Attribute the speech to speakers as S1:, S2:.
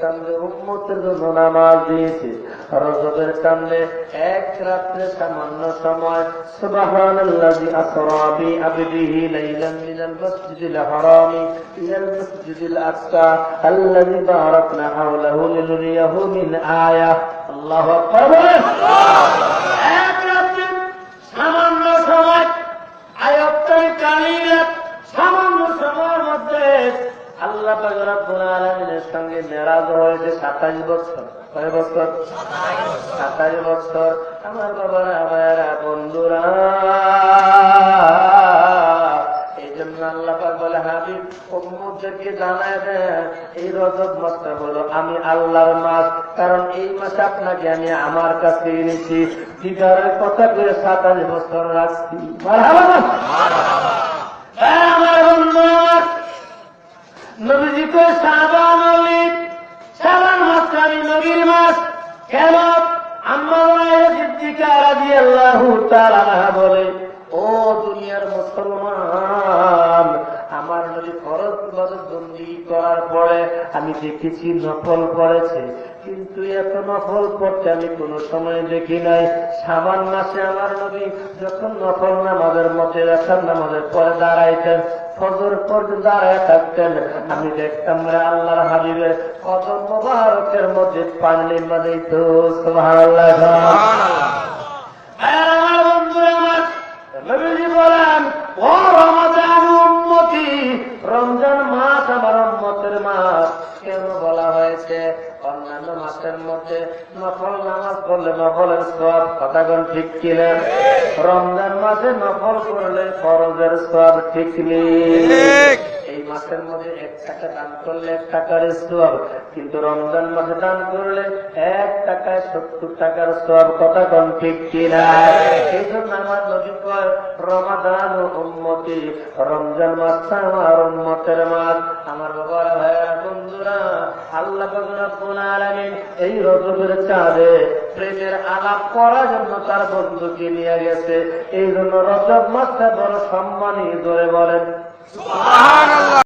S1: চান্দে উম্মতের জন্য নামাজ দিয়েছে। রজবের চান্দে এক রাত্রে সামান্য সময়, সুবহানাল্লাযী আসরা বি আবদিহি লাইলান মিনাল মাসজিদিল হারামি ইলাল মাসজিদিল আকসা আল্লাযী বারাকনা হাওলাহু লিনুরিয়াহু মিন আয়া। আল্লাহু আকবার এক রাত্রে সামান্য সময়, আয়াতটাই কালিয়ে সামান্য সময়ের মধ্যে আল্লাহ আলামিনের সঙ্গে মেরাজ হয়েছে সাতাশ বছর। কয় বছর? সাতাশ বছর। আমার বাবারা ভাইয়ারা বন্ধুরা। আমি আল্লাহর মাস। কারণ এই মাসে আপনাকে আমি আমার কাছে এনেছি। দিদারের কথা করে সাতাশ বছর রাখছি। সাবান সাবান আমি নবীর কেন আমি দেখেছি নফল করেছে, কিন্তু এত নফল করতে আমি কোনো সময় দেখি নাই। সাবান মাসে আমার নবী যখন নফল নামাজের মধ্যে রাখার নামাজের পরে দাঁড়াইতেন ফজর পর্যন্ত দাঁড়ায় থাকতেন। আমি দেখতাম রে আল্লাহর হাবিবে কত মোবারকের মধ্যে পানি মানে তো সুবহানাল্লাহ। মাসের মধ্যে নফল নামাজ পড়লে নফলের সব কথাগণ ঠিক কিনা? রমজান মাসে নফল করলে ফরজের সব ঠিক নেই এই মাসের মধ্যে এক টাকা দান করলে এক টাকার সব কিন্তু রমজান মাসে দান করলে এক টাকায় সত্তর টাকার সব কথা ঠিক কিনা? এই জন্য আমার রমাদান ও উম্মতি রমজান মাসটা আমার উম্মতের মাস। এই রজবের চাঁদে প্রেমের আলাপ করার জন্য তার বন্ধুকে নিয়ে গেছে। এই জন্য রজব মাসটা বড় সম্মানী ধরে বলেন।